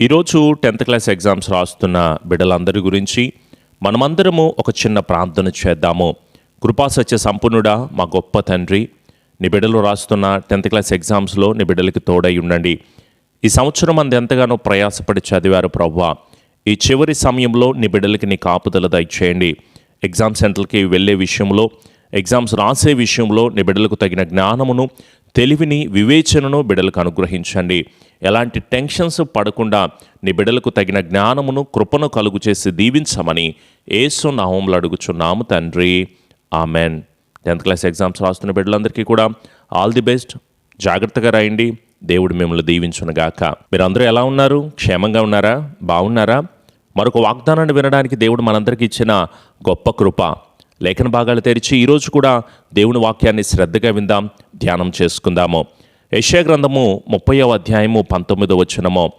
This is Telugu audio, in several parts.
ఈరోజు టెన్త్ క్లాస్ ఎగ్జామ్స్ రాస్తున్న బిడ్డలందరి గురించి మనమందరము ఒక చిన్న ప్రార్థన చేద్దాము. కృపా సత్య సంపన్నుడా మా గొప్ప తండ్రి నీ బిడ్డలు రాస్తున్న టెన్త్ క్లాస్ ఎగ్జామ్స్లో నీ బిడ్డలకి తోడై ఉండండి. ఈ సంవత్సరం మంది ఎంతగానో ప్రయాసపడి చదివారు ప్రవ్వా. ఈ చివరి సమయంలో నీ బిడ్డలకి నీ కాపుదల దయచేయండి. ఎగ్జామ్ సెంటర్కి వెళ్ళే విషయంలో ఎగ్జామ్స్ రాసే విషయంలో నీ బిడ్డలకు తగిన జ్ఞానమును తెలివిని వివేచనను బిడ్డలకు అనుగ్రహించండి. ఎలాంటి టెన్షన్స్ పడకుండా నీ బిడ్డలకు తగిన జ్ఞానమును కృపను కలుగు చేసి దీవించమని ఏసు నామంలో అడుగుచున్నాము తండ్రి. ఆమెన్. టెన్త్ క్లాస్ ఎగ్జామ్స్ రాస్తున్న బిడ్డలందరికీ కూడా ఆల్ ది బెస్ట్. జాగ్రత్తగా రాయండి. దేవుడు మిమ్మల్ని దీవించునుగాక మీరందరూ ఎలా ఉన్నారు? క్షేమంగా ఉన్నారా? బాగున్నారా? మరొక వాగ్దానాన్ని వినడానికి దేవుడు మనందరికీ ఇచ్చిన గొప్ప కృప. లేఖన భాగాలు తెరిచి ఈరోజు కూడా దేవుని వాక్యాన్ని శ్రద్ధగా విందాం ధ్యానం చేసుకుందాము. యశ్యా గ్రంథము ముప్పైవ అధ్యాయము పంతొమ్మిదో వచ్చినము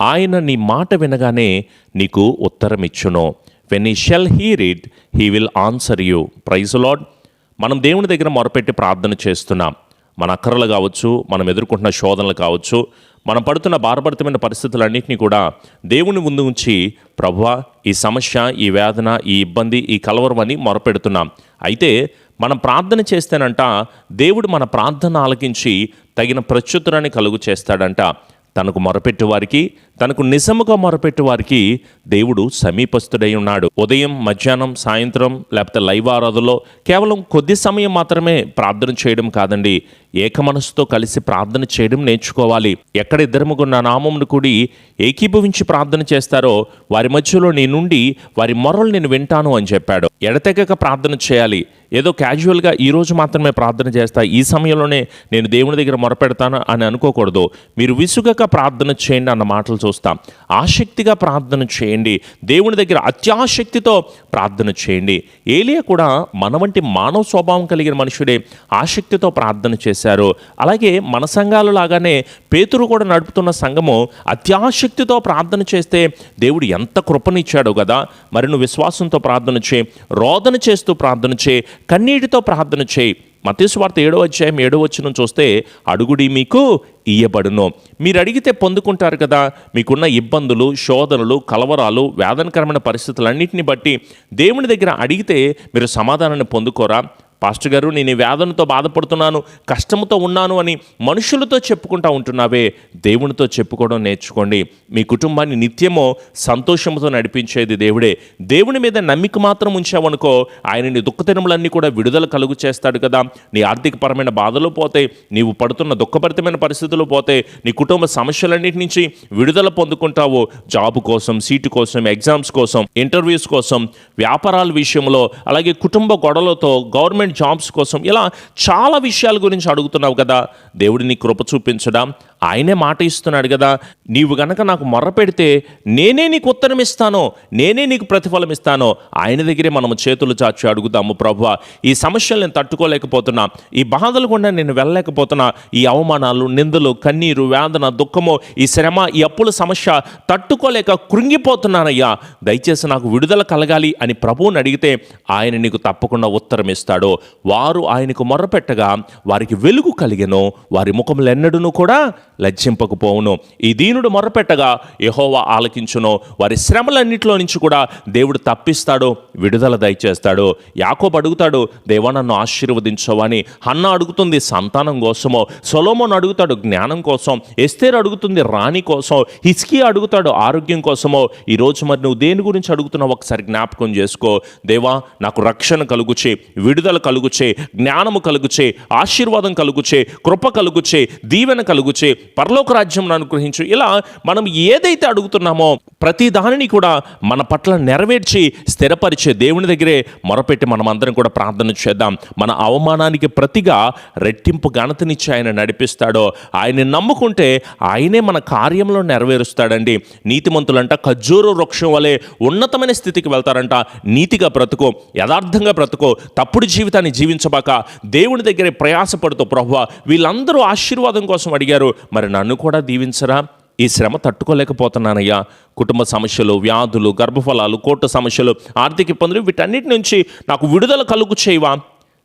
ఆయన నీ మాట వినగానే నీకు ఉత్తరం ఇచ్చును when he shall hear it he will answer you praise Lord మనం దేవుని దగ్గర మొరపెట్టి ప్రార్థన చేస్తున్నాం. మన అక్కరలు కావచ్చు మనం ఎదుర్కొంటున్న శోధనలు కావచ్చు మనం పడుతున్న భారభరితమైన పరిస్థితులన్నింటినీ కూడా దేవుని ముందు ఉంచి ప్రభా ఈ సమస్య ఈ వేదన ఈ ఇబ్బంది ఈ కలవరం అని మొరపెడుతున్నాం. అయితే మనం ప్రార్థన చేస్తేనంట దేవుడు మన ప్రార్థన ఆలకించి తగిన ప్రత్యుత్తరాన్ని కలుగు చేస్తాడంట. తనకు మొరపెట్టు వారికి తనకు నిజముగా మొరపెట్టు వారికి దేవుడు సమీపస్తుడై ఉన్నాడు. ఉదయం మధ్యాహ్నం సాయంత్రం లేకపోతే లైవ్ ఆరాధనలో కేవలం కొద్ది సమయం మాత్రమే ప్రార్థన చేయడం కాదండి. ఏక కలిసి ప్రార్థన చేయడం నేర్చుకోవాలి. ఎక్కడ ఇద్దరు నా నామమును కూడి ఏకీభవించి ప్రార్థన చేస్తారో వారి మధ్యలో నీ నుండి వారి మొరలు నేను వింటాను అని చెప్పాడు. ఎడతెగక ప్రార్థన చేయాలి. ఏదో క్యాజువల్గా ఈ రోజు మాత్రమే ప్రార్థన చేస్తా ఈ సమయంలోనే నేను దేవుని దగ్గర మొరపెడతాను అని అనుకోకూడదు. మీరు విసుగక ప్రార్థన చేయండి అన్న మాటలు చూస్తాం. ఆసక్తిగా ప్రార్థన చేయండి. దేవుని దగ్గర అత్యాసక్తితో ప్రార్థన చేయండి. ఏలియా కూడా మన వంటి మానవ స్వభావం కలిగిన మనుషుడే ఆసక్తితో ప్రార్థన చేశారు. అలాగే మన సంఘాలు లాగానే పేతురు కూడా నడుపుతున్న సంఘము అత్యాసక్తితో ప్రార్థన చేస్తే దేవుడు ఎంత కృపనిచ్చాడో కదా. మరి నువ్వు విశ్వాసంతో ప్రార్థన చేయి రోదన చేస్తూ ప్రార్థన చేయి కన్నీటితో ప్రార్థన చేయి. మతేసు వార్త ఏడో అధ్యాయం ఏడవ వచ్చిన చూస్తే అడుగుడి మీకు ఇయ్యబడును. మీరు అడిగితే పొందుకుంటారు కదా మీకున్న ఇబ్బందులు శోధనలు కలవరాలు వేదనకరమైన పరిస్థితులన్నింటిని బట్టి దేవుని దగ్గర అడిగితే మీరు సమాధానాన్ని పొందుకోరా? పాస్టర్ గారు నేను వేదనతో బాధపడుతున్నాను కష్టంతో ఉన్నాను అని మనుషులతో చెప్పుకుంటా ఉంటున్నావే దేవునితో చెప్పుకోవడం నేర్చుకోండి. మీ కుటుంబాన్ని నిత్యమో సంతోషంతో నడిపించేది దేవుడే. దేవుని మీద నమ్మిక మాత్రం ఉంచావనుకో ఆయన నీ దుఃఖదినములన్నీ కూడా విడుదల కలుగు చేస్తాడు కదా. నీ ఆర్థికపరమైన బాధలు పోతే నీవు పడుతున్న దుఃఖభరితమైన పరిస్థితులు పోతే నీ కుటుంబ సమస్యలన్నిటి నుంచి విడుదల పొందుకుంటావు. జాబ్ కోసం సీటు కోసం ఎగ్జామ్స్ కోసం ఇంటర్వ్యూస్ కోసం వ్యాపారాల విషయంలో అలాగే కుటుంబ గొడవలతో గవర్నమెంట్ జాబ్స్ కోసం. ఇలా చాలా విషయాల గురించి అడుగుతున్నావు కదా. దేవుడిని కృప చూపించడం? ఆయనే మాట ఇస్తున్నాడు కదా నీవు గనక నాకు మొర్ర పెడితే నేనే నీకు ఉత్తరం ఇస్తాను నేనే నీకు ప్రతిఫలం ఇస్తాను ఆయన దగ్గరే మనము చేతులు చాచి అడుగుదాము ప్రభు ఈ సమస్యలు నేను తట్టుకోలేకపోతున్నా ఈ బాధలు కూడా నేను వెళ్ళలేకపోతున్నా ఈ అవమానాలు నిందలు కన్నీరు వేదన దుఃఖము ఈ శ్రమ ఈ అప్పుల సమస్య తట్టుకోలేక కృంగిపోతున్నానయ్యా. దయచేసి నాకు విడుదల కలగాలి అని ప్రభువుని అడిగితే ఆయన నీకు తప్పకుండా ఉత్తరం ఇస్తాడు. వారు ఆయనకు మొర్రపెట్టగా వారికి వెలుగు కలిగెను వారి ముఖములెన్నడూను కూడా లజ్జింపకపోవును. ఈ దీనుడు మొరపెట్టగా యహోవా ఆలకించును. వారి శ్రమలన్నింటిలో నుంచి కూడా దేవుడు తప్పిస్తాడు విడుదల దయచేస్తాడు. యాకోబ్ అడుగుతాడు దేవా నన్ను ఆశీర్వదించవని హన్న అడుగుతుంది సంతానం కోసమో? సొలోమోన్ అడుగుతాడు జ్ఞానం కోసం. ఎస్తేర్ అడుగుతుంది రాణి కోసం. హిస్కీ అడుగుతాడు ఆరోగ్యం కోసమో? ఈరోజు మరి నువ్వు దేని గురించి అడుగుతున్నావు ఒకసారి జ్ఞాపకం చేసుకో. దేవా నాకు రక్షణ కలుగుచే విడుదల కలుగుచే జ్ఞానము కలుగుచే ఆశీర్వాదం కలుగుచే కృప కలుగుచే దీవెన కలుగుచే పరలోక రాజ్యంను అనుగ్రహించు. ఇలా మనం ఏదైతే అడుగుతున్నామో ప్రతి దానిని కూడా మన పట్ల నెరవేర్చి స్థిరపరిచే దేవుని దగ్గరే మొరపెట్టి మనం అందరం కూడా ప్రార్థన చేద్దాం. మన అవమానానికి ప్రతిగా రెట్టింపు ఘనతనిచ్చి ఆయన నడిపిస్తాడో ఆయన్ని నమ్ముకుంటే ఆయనే మన కార్యంలో నెరవేరుస్తాడండి. నీతిమంతులంట ఖజ్జూరు వృక్షం వలె ఉన్నతమైన స్థితికి వెళ్తారంట. నీతిగా బ్రతుకో యథార్థంగా బ్రతుకో తప్పుడు జీవితాన్ని జీవించబాక దేవుని దగ్గరే ప్రయాసపడుతూ ప్రభు వీళ్ళందరూ ఆశీర్వాదం కోసం అడిగారు. మరి నన్ను కూడా దీవించరా? ఈ శ్రమ తట్టుకోలేకపోతున్నానయ్యా. కుటుంబ సమస్యలు వ్యాధులు గర్భఫలాలు కోర్టు సమస్యలు ఆర్థిక ఇబ్బందులు వీటన్నిటి నుంచి నాకు విడుదల కలుగు చేయవా?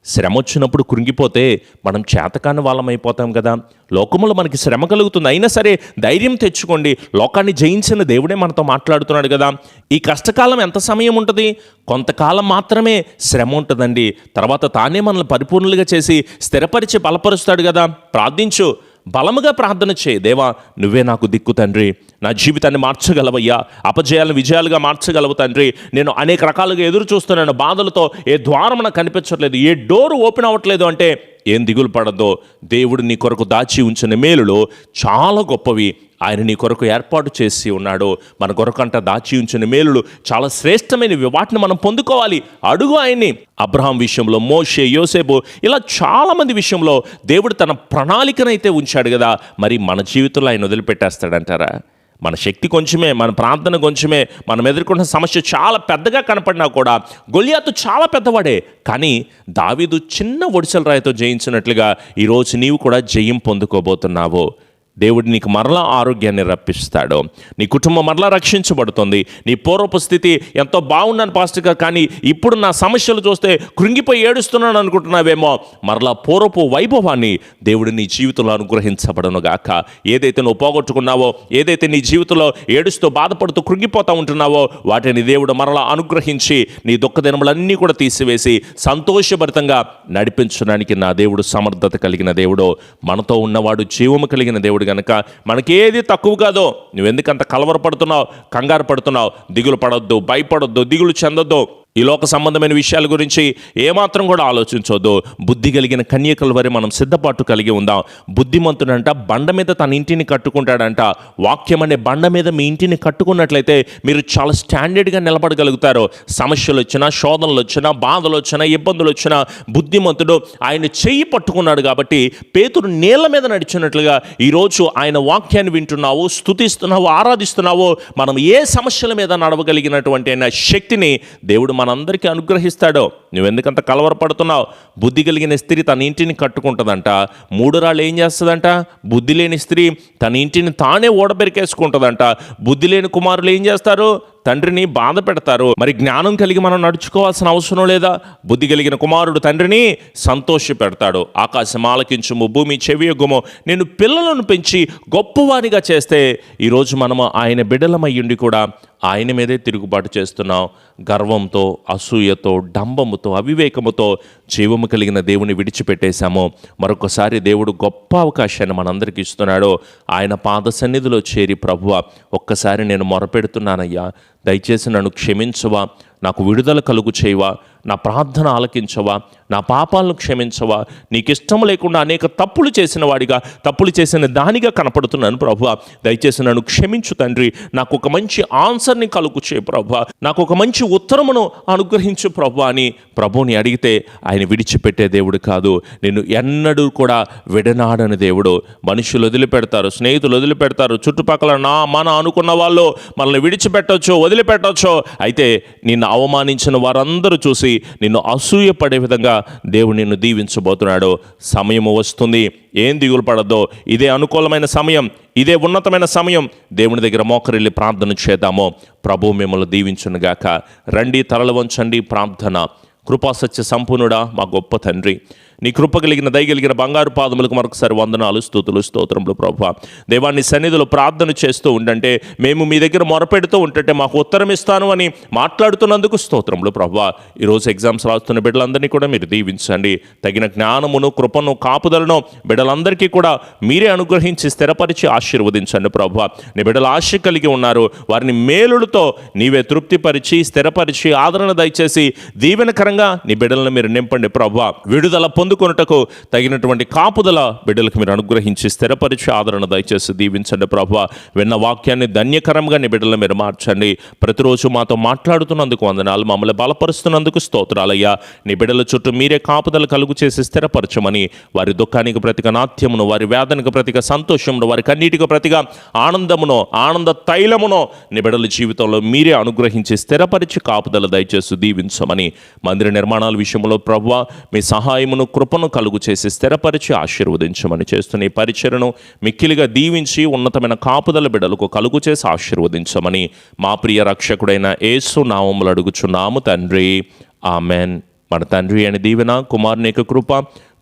శ్రమ వచ్చినప్పుడు కృంగిపోతే మనం చేతకాని వాళ్ళం అయిపోతాం కదా. లోకములో మనకి శ్రమ కలుగుతుంది. అయినా సరే ధైర్యం తెచ్చుకోండి. లోకాన్ని జయించిన దేవుడే మనతో మాట్లాడుతున్నాడు కదా. ఈ కష్టకాలం ఎంత సమయం ఉంటుంది? కొంతకాలం మాత్రమే శ్రమ ఉంటుందండి. తర్వాత తానే మనల్ని పరిపూర్ణులుగా చేసి స్థిరపరిచి బలపరుస్తాడు కదా. ప్రార్థించు. బలముగా ప్రార్థన చేయి. దేవా నువ్వే నాకు దిక్కు తండ్రి. నా జీవితాన్ని మార్చగలవయ్యా. అపజయాలను విజయాలుగా మార్చగలవు తండ్రి. నేను అనేక రకాలుగా ఎదురు చూస్తున్నాను బాధలతో ఏ ద్వారం నాకు కనిపించట్లేదు ఏ డోర్ ఓపెన్ అవ్వట్లేదు అంటే ఏం దిగులు పడద్దో. దేవుడు నీ కొరకు దాచి ఉంచిన మేలులో చాలా గొప్పవి. ఆయన నీ కొరకు ఏర్పాటు చేసి ఉన్నాడు. మన కొరకంట దాచి ఉంచిన మేలులు చాలా శ్రేష్టమైనవి వాటిని మనం పొందుకోవాలి. అడుగు ఆయన్ని. అబ్రహాం విషయంలో మోషే యోసేపు ఇలా చాలామంది విషయంలో దేవుడు తన ప్రణాళికనైతే ఉంచాడు కదా. మరి మన జీవితంలో ఆయన వదిలిపెట్టేస్తాడంటారా? మన శక్తి కొంచెమే మన ప్రార్థన కొంచెమే మనం ఎదుర్కొన్న సమస్య చాలా పెద్దగా కనపడినా కూడా గొలియాతు చాలా పెద్దవాడే. కానీ దావీదు చిన్న ఒడిసెల రాయితో జయించినట్లుగా ఈరోజు నీవు కూడా జయం పొందుకోబోతున్నావు. దేవుడు నీకు మరలా ఆరోగ్యాన్ని రప్పిస్తాడు. నీ కుటుంబం మరలా రక్షించబడుతుంది. నీ పూర్వపు స్థితి ఎంతో బాగున్నాను పాస్టర్గా కానీ ఇప్పుడు నా సమస్యలు చూస్తే కృంగిపోయి ఏడుస్తున్నాను అనుకుంటున్నావేమో. మరలా పూర్వపు వైభవాన్ని దేవుడు నీ జీవితంలో అనుగ్రహించబడను గాక. ఏదైతే నువ్వు పోగొట్టుకున్నావో ఏదైతే నీ జీవితంలో ఏడుస్తూ బాధపడుతూ కృంగిపోతూ ఉంటున్నావో వాటిని దేవుడు మరలా అనుగ్రహించి నీ దుఃఖదినములన్నీ కూడా తీసివేసి సంతోషభరితంగా నడిపించడానికి నా దేవుడు సమర్థత కలిగిన దేవుడు. మనతో ఉన్నవాడు జీవము కలిగిన దేవుడు గనక మనకేది తక్కువ కాదో నువ్వెందుకంత కలవరపడుతున్నావు కంగారు పడుతున్నావు దిగులు పడొద్దు భయపడొద్దు దిగులు చెందొద్దు. ఈ లోక సంబంధమైన విషయాల గురించి ఏమాత్రం కూడా ఆలోచించొద్దు. బుద్ధి కలిగిన కన్యకల వరే మనం సిద్ధపాటు కలిగి ఉందాం. బుద్ధిమంతుడంట బండ మీద తన ఇంటిని కట్టుకుంటాడంట. వాక్యం అనే బండ మీద మీ ఇంటిని కట్టుకున్నట్లయితే మీరు చాలా స్టాండర్డ్గా నిలబడగలుగుతారు. సమస్యలు వచ్చినా శోధనలు వచ్చినా బాధలు వచ్చినా ఇబ్బందులు వచ్చినా బుద్ధిమంతుడు ఆయన చెయ్యి పట్టుకున్నాడు కాబట్టి పేతురు నీళ్ళ మీద నడిచినట్లుగా ఈరోజు ఆయన వాక్యాన్ని వింటున్నావు స్థుతిస్తున్నావు ఆరాధిస్తున్నావు. మనం ఏ సమస్యల మీద నడవగలిగినటువంటి అయిన శక్తిని దేవుడు మన మనందరికీ అనుగ్రహిస్తాడో. నువ్వెందుకంత కలవరపడుతున్నావు? బుద్ధి కలిగిన స్త్రీ తన ఇంటిని కట్టుకుంటుందంట. మూడు రాళ్ళు ఏం చేస్తుందంట? బుద్ధి లేని స్త్రీ తన ఇంటిని తానే ఓడబెరికేసుకుంటుందంట. బుద్ధి లేని కుమారులు ఏం చేస్తారు? తండ్రిని బాధ పెడతారు. మరి జ్ఞానం కలిగి మనం నడుచుకోవాల్సిన అవసరం లేదా? బుద్ధి కలిగిన కుమారుడు తండ్రిని సంతోష పెడతాడు. ఆకాశం ఆలకించుము భూమి చెవియొగ్గుము నేను పిల్లలను పెంచి గొప్పవారిగా చేస్తే ఈరోజు మనము ఆయన బిడ్డలమయ్యుండి కూడా ఆయన మీదే తిరుగుబాటు చేస్తున్నాం గర్వంతో అసూయతో డంబముతో అవివేకముతో జీవము కలిగిన దేవుని విడిచిపెట్టేశాము. మరొకసారి దేవుడు గొప్ప అవకాశాన్ని మనందరికీ ఇస్తున్నాడు. ఆయన పాద సన్నిధిలో చేరి ప్రభువ ఒక్కసారి నేను మొరపెడుతున్నానయ్యా. దయచేసి నన్ను క్షమించవా నాకు విడుదల కలుగు చేయవా నా ప్రార్థన ఆలకించవా నా పాపాలను క్షమించవా నీకు ఇష్టం లేకుండా అనేక తప్పులు చేసిన వాడిగా తప్పులు చేసిన దానిగా కనపడుతున్నాను ప్రభు దయచేసి నన్ను క్షమించు తండ్రి నాకు ఒక మంచి ఆన్సర్ని కలుగు చేయ ప్రభు నాకు ఒక మంచి ఉత్తరమును అనుగ్రహించు ప్రభు అని ప్రభుని అడిగితే ఆయన విడిచిపెట్టే దేవుడు కాదు. నిన్ను ఎన్నడూ కూడా విడనాడని దేవుడు. మనుషులు వదిలిపెడతారు స్నేహితులు వదిలిపెడతారు చుట్టుపక్కల నా మన అనుకున్న వాళ్ళు మనల్ని విడిచిపెట్టొచ్చు వదిలిపెట్టొచ్చు. అయితే నిన్ను అవమానించిన వారందరూ చూసి నిన్ను అసూయపడే విధంగా దేవుడు నిన్ను దీవించబోతున్నాడు. సమయము వస్తుంది. ఏం దిగులు పడద్దో ఇదే అనుకూలమైన సమయం. ఇదే ఉన్నతమైన సమయం. దేవుని దగ్గర మోకరిల్లి ప్రార్థన చేద్దాము. ప్రభు మిమ్మల్ని దీవించునుగాక రండి తలలు వంచండి ప్రార్థన. కృపాసత్య సంపూర్ణుడా మా గొప్ప తండ్రి. నీ కృప కలిగిన దయగలిగిన బంగారు పాదములకు మరొకసారి వందనాలు స్థుతులు స్తోత్రములు ప్రభు. దేవాన్ని సన్నిధిలో ప్రార్థన చేస్తూ ఉండంటే మేము మీ దగ్గర మొరపెడుతూ ఉంటుంటే మాకు ఉత్తరం ఇస్తాను అని మాట్లాడుతున్నందుకు స్తోత్రములు ప్రభు. ఈరోజు ఎగ్జామ్స్ రాస్తున్న బిడ్డలందరినీ కూడా మీరు దీవించండి. తగిన జ్ఞానమును కృపను కాపుదలను బిడ్డలందరికీ కూడా మీరే అనుగ్రహించి స్థిరపరిచి ఆశీర్వదించండి ప్రభు. నీ బిడ్డలు ఆశ కలిగి ఉన్నారు. వారిని మేలులతో నీవే తృప్తిపరిచి స్థిరపరిచి ఆదరణ దయచేసి దీవెనకరంగా నీ బిడ్డలను మీరు నింపండి ప్రభు. విడుదల పొందుకొనుటకు తగినటువంటి కాపుదల బిడ్డలకు మీరు అనుగ్రహించి స్థిరపరిచి ఆదరణ దయచేసి దీవించండి ప్రభు విన్న వాక్యాన్ని ధన్యకరంగా నీ బిడ్డలను మీరు మార్చండి. ప్రతిరోజు మాతో మాట్లాడుతున్నందుకు వందనాలు మమ్మల్ని బలపరుస్తున్నందుకు స్తోత్రాలయ్యా. నీ బిడ్డల చుట్టూ మీరే కాపుదల కలుగు చేసి స్థిరపరచమని వారి దుఃఖానికి ప్రతిగా నాట్యమును వారి వేదనకు ప్రతిగా సంతోషమును వారి కన్నీటికి ప్రతిగా ఆనందమునో ఆనంద తైలమునో నీ బిడ్డల జీవితంలో మీరే అనుగ్రహించి స్థిరపరిచి కాపుదల దయచేసి దీవించమని మందిర నిర్మాణాల విషయంలో ప్రభు మీ సహాయమును కృపను కలుగు చేసి స్థిరపరిచి ఆశీర్వదించమని చేస్తున్న ఈ పరిచయను మిక్కిలిగా దీవించి ఉన్నతమైన కాపుదల బిడలకు కలుగు చేసి ఆశీర్వదించమని మా ప్రియ రక్షకుడైన ఏసు నామములు అడుగుచున్నాము తండ్రి. ఆమెన్. మన తండ్రి అని దీవెన కుమారుని యొక్క కృప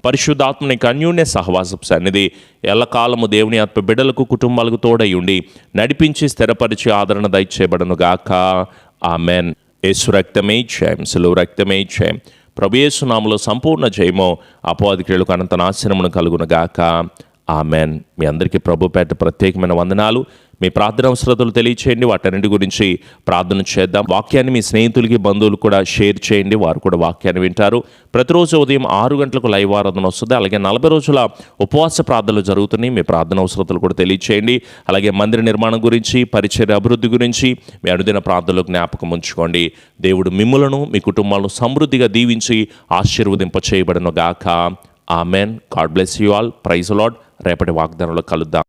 పరిశుద్ధాత్మని యొక్క అన్యోన్య సహవాసపు సన్నిధి ఎల్లకాలము దేవుని ఆత్మ బిడ్డలకు కుటుంబాలకు తోడై ఉండి నడిపించి స్థిరపరిచి ఆదరణ దయచేయబడను గాక ఆమెన్. యేసు రక్తమే క్షయం సులువు రక్తమే క్షయం ప్రభుయేసునాములో సంపూర్ణ జయమో అపవాది క్రియలకు అనంత నాశనమును కలుగునగాక. ఆమెన్. మీ అందరికీ ప్రభు పేట ప్రత్యేకమైన వందనాలు. మీ ప్రార్థన అవసరతలు తెలియచేయండి. వాటన్నిటి గురించి ప్రార్థన చేద్దాం. వాక్యాన్ని మీ స్నేహితులకి బంధువులు కూడా షేర్ చేయండి. వారు కూడా వాక్యాన్ని వింటారు. ప్రతిరోజు ఉదయం ఆరు గంటలకు లైవ్ ఆరాధన వస్తుంది. అలాగే నలభై రోజుల ఉపవాస ప్రార్థనలు జరుగుతున్నాయి. మీ ప్రార్థన అవసరతలు కూడా తెలియచేయండి. అలాగే మందిర నిర్మాణం గురించి పరిచయ అభివృద్ధి గురించి మీ అనుదిన ప్రార్థనలు జ్ఞాపకం ఉంచుకోండి. దేవుడు మిమ్ములను మీ కుటుంబాలను సమృద్ధిగా దీవించి ఆశీర్వదింప చేయబడను గాక amen. God bless you all. Praise Lord రేపటి వాగ్దానంలో కలుద్దాం.